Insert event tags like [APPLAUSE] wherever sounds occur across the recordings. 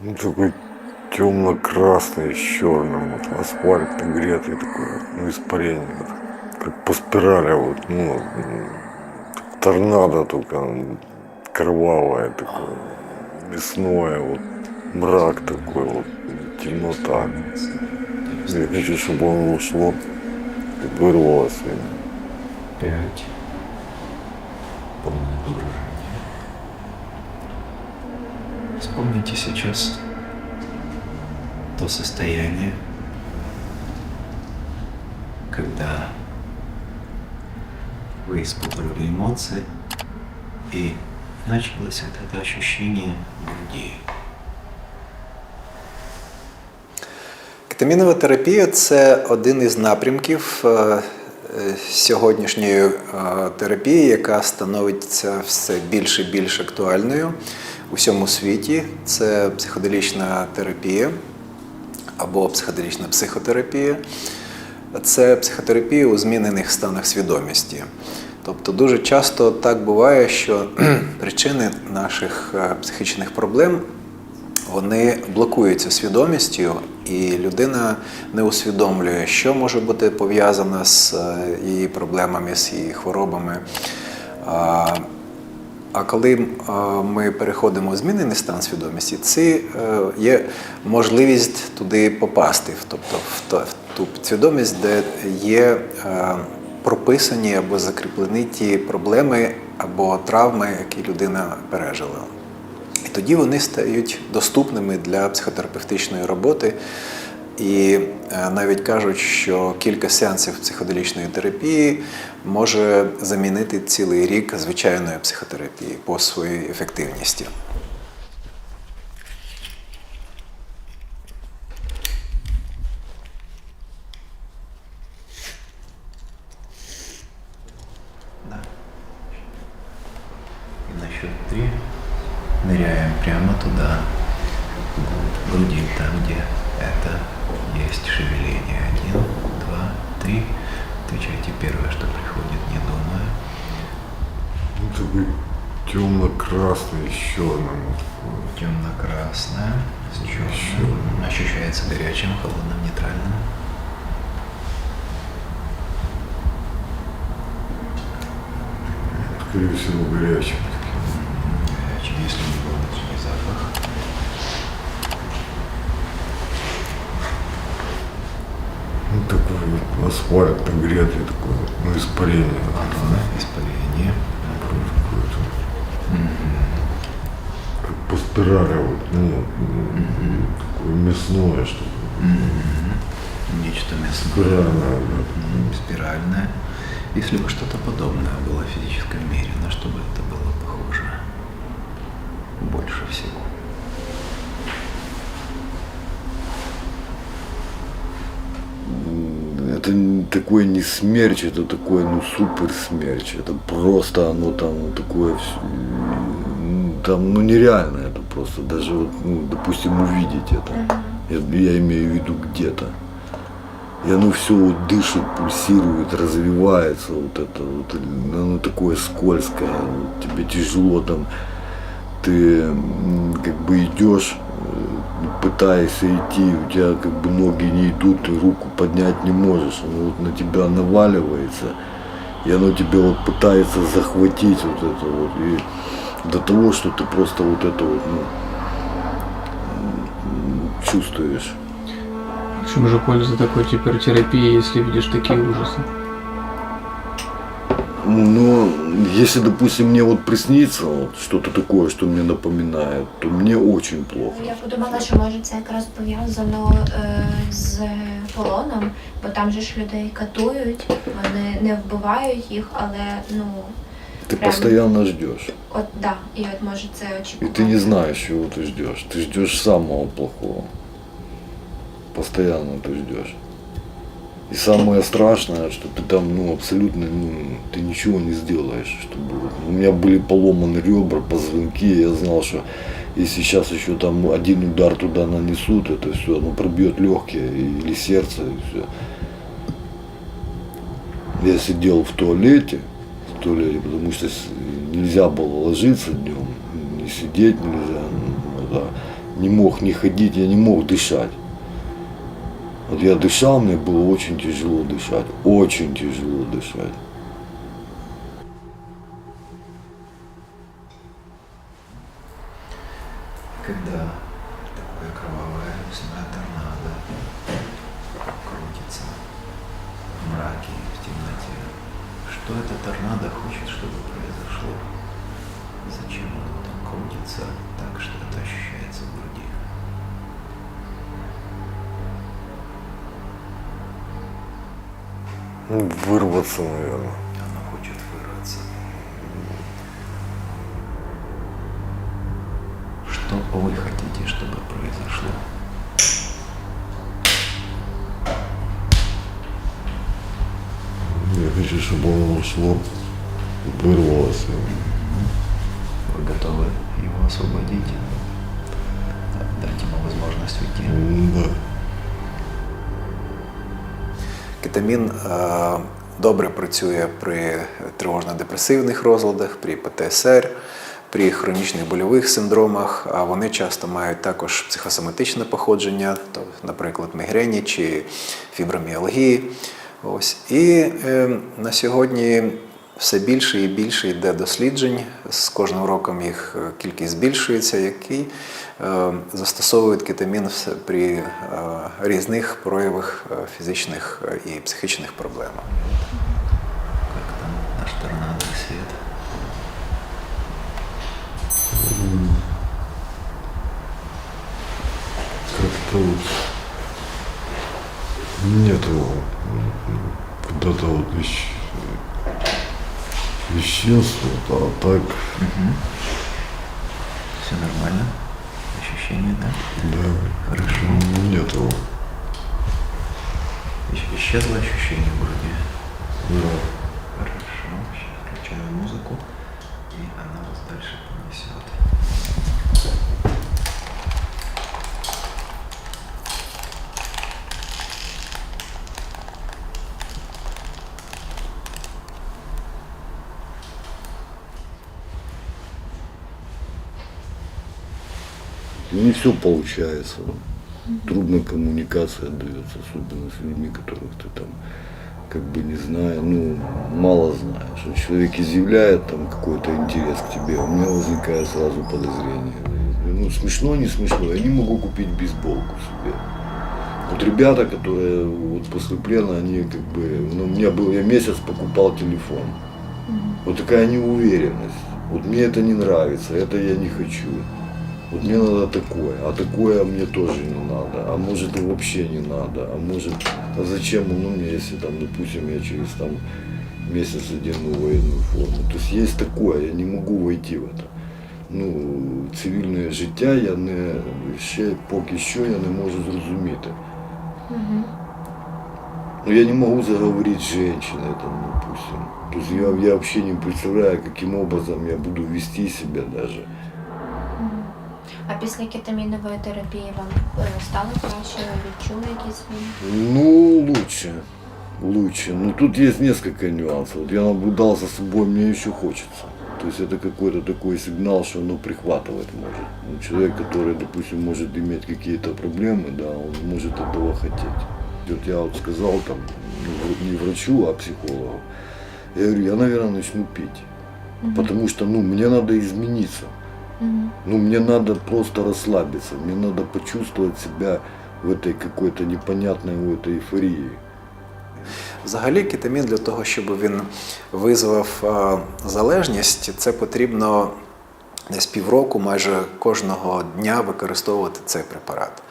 Ну, такой темно-красный с черным, вот, асфальт нагретый такой, ну, испарение, вот, как по спирали, вот, ну, торнадо только кровавое такое, лесное, вот, мрак такой, вот, темнота. Я хочу, чтобы он ушло вырвалось. Пять. Полное погружение. Вспомните сейчас то состояние, когда вы испытывали эмоции и началось вот это ощущение груди. Кетамінова терапія це один із напрямків е, е, сьогоднішньої е, терапії, яка становиться все більше і більш актуальною у всьому світі. Це психоделічна терапія або психоделічна психотерапія. Це психотерапія у змінених станах свідомості. Тобто дуже часто так буває, що [CLEARS THROAT] причини наших е, психічних проблем вони блокуються свідомістю, і людина не усвідомлює, що може бути пов'язано з е, її проблемами, з її хворобами. А, коли ми переходимо в змінений стан свідомості, це е, є можливість туди попасти, тобто в ту свідомість, де є е, прописані або закріплені ті проблеми або травми, які людина пережила. І тоді вони стають доступними для психотерапевтичної роботи. І е, навіть кажуть, що кілька сеансів психоделічної терапії може замінити цілий рік звичайної психотерапії по своїй ефективності. И на счет три ныряем прямо туда, в груди, там, где это есть шевеление. Один, два, три. Отвечайте первое, что приходит, не думая. Ну, такой темно-красный с черным. Темно-красное, с черным. Ощущается горячим, холодным, нейтральным. скорее всего, горячим. Горячим, если не был внутренний запах. Ну, такой асфальт нагретый такой, ну, испарение. Ага, испарение. какое-то. Как по спирали, вот, ну, м, такое мясное что-то. Нечто мясное. Спиральное, да. Спиральное. Если бы что-то подобное было в физическом мире, на что бы это было похоже? Больше всего. Это такой не смерч, это такой, ну, супер смерч. Это просто оно там такое, там, ну, нереально это просто. Даже вот, ну, допустим, увидеть это. Я, я имею в виду где-то. И оно все вот дышит, пульсирует, развивается, вот это вот, оно такое скользкое, тебе тяжело там, ты как бы идешь, пытаешься идти, у тебя как бы ноги не идут, ты руку поднять не можешь, оно вот на тебя наваливается, и оно тебя вот пытается захватить вот это вот, и до того, что ты просто вот это вот, ну, чувствуешь. В чем же польза такой терапии, если видишь такие ужасы? Ну, если, допустим, мне вот приснится вот что-то такое, что мне напоминает, то мне очень плохо. Я подумала, що може це якраз пов'язано е, з полоном, бо там же ж людей катують, вони не вбивають їх, але ну Ты Прям. постоянно ждешь. от да, і от може це И очікувати. ты не знаешь, чего ты ждешь. Ты ждешь самого плохого. Постоянно ты ждешь. И самое страшное, что ты там, ну, абсолютно, ну, ты ничего не сделаешь, чтобы... У меня были поломаны ребра, позвонки, я знал, что если сейчас еще там один удар туда нанесут, это все, оно пробьет легкие или сердце, и все. Я сидел в туалете, в туалете, потому что нельзя было ложиться днем, не сидеть нельзя, ну, да. не мог не ходить, я не мог дышать. Вот я дышал, мне было очень тяжело дышать, очень тяжело дышать. Когда такое кровавое лесное торнадо крутится в мраке в темноте, что это торнадо хочет, чтобы произошло? Зачем оно там крутится так, что это ощущается в груди? Ну, вырваться, наверное. Оно хочет вырваться. Что вы хотите, чтобы произошло? Я хочу, чтобы оно ушло, вырвалось. Вы готовы его освободить? Дать ему возможность уйти? Да. Кетамін е, добре працює при тривожно-депресивних розладах, при ПТСР, при хронічних больових синдромах. А вони часто мають також психосоматичне походження, то, наприклад, мігрені чи фіброміалгії. Ось. І е, на сьогодні все більше і більше йде досліджень. З кожним роком їх е, кількість збільшується, які е, застосовують кетамін при е, різних проявах фізичних і психічних проблем. Как там наш торнадо? Как-то вот нету куда-то вот вещ- веществ, вот, а так, Все нормально? Ощущения, да? да, Хорошо. нету. Исч- Исчезло ощущение в груди? Да. Хорошо. Сейчас включаю музыку, и она вас дальше понесет. Не все получается. Трудная коммуникация дается, особенно с людьми, которых ты там как бы не зная, ну, мало знаешь. Вот человек изъявляет там какой-то интерес к тебе, у меня возникает сразу подозрение. Ну, смешно, не смешно, я не могу купить бейсболку себе. Вот ребята, которые вот после плена, они как бы, ну, у меня был, я месяц покупал телефон. Вот такая неуверенность. Вот мне это не нравится, это я не хочу. Вот мне надо такое, а такое мне тоже не надо, а может и вообще не надо, а может, а зачем, ну мне если там, допустим, я через там месяц одену военную форму. То есть есть такое, я не могу войти в это. Ну, цивільне життя я не ще поки що я не можу зрозуміти. Ну, я не могу заговорить с женщиной, там, допустим. То есть я, я вообще не представляю, каким образом я буду вести себя даже. А після кетамінової терапії вам е, стало краще, ви відчули якісь зміни? Ну, лучше. Лучше. Но тут есть несколько нюансов. Вот я наблюдал за собой, мне еще хочется. То есть это какой-то такой сигнал, что оно прихватывать может. Ну, человек, который, допустим, может иметь какие-то проблемы, да, он может этого хотеть. Вот я вот сказал там, ну, вр- не врачу, а психологу. Я говорю, я, наверное, начну пить. Потому что, ну, мне надо измениться. Ну, мне надо просто расслабиться, мне надо почувствовать себя в этой какой-то непонятной в этой эйфории. Взагалі, кетамін для того, щоб він визвав е, залежність, це потрібно десь півроку, майже кожного дня використовувати цей препарат.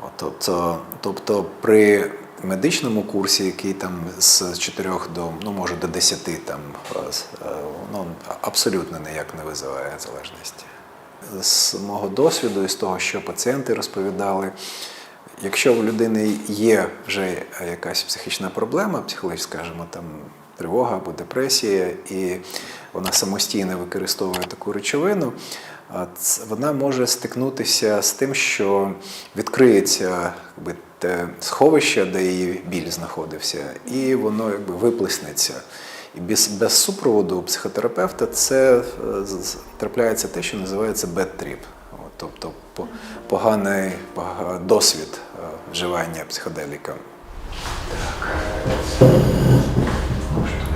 От, тобто, тобто при медичному курсі, який там з 4 до, ну, може, до 10, там, е, з- е, ну, абсолютно ніяк не визиває залежності. З мого досвіду і з того, що пацієнти розповідали, Якщо в людини є вже якась психічна проблема, психологічна, скажімо, там тривога або депресія, і вона самостійно використовує таку речовину, вона може стикнутися з тим, що відкриється якби, те сховище, де її біль знаходився, і воно якби виплеснеться. І без, без супроводу психотерапевта це е, з- з- трапляється те, що називається bad trip. От. тобто по- поганий пога- досвід е, вживання психоделіка. Ну что,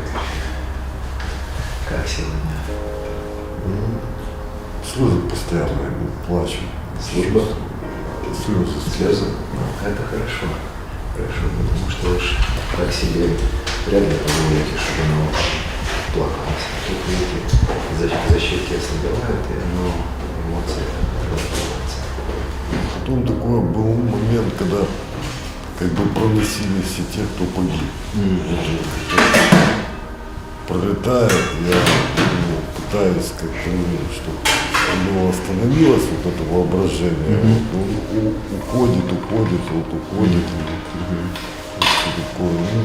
как сегодня? Слезы постоянно, я плачу. Служба? Слезы, Слезы? Ну, это хорошо. Хорошо, потому что уж так себе вряд ли позволите, чтобы оно плакалось. Тут, видите, защ- защитки ослабевают, и оно, эмоции развиваются. Потом такой был момент, когда как бы проносили все те, кто погиб. Пролетает, я ну, пытаюсь как-то, ну, чтобы него остановилось вот это воображение. Вот он у- уходит, уходит, вот уходит. Вот всё такое, ну,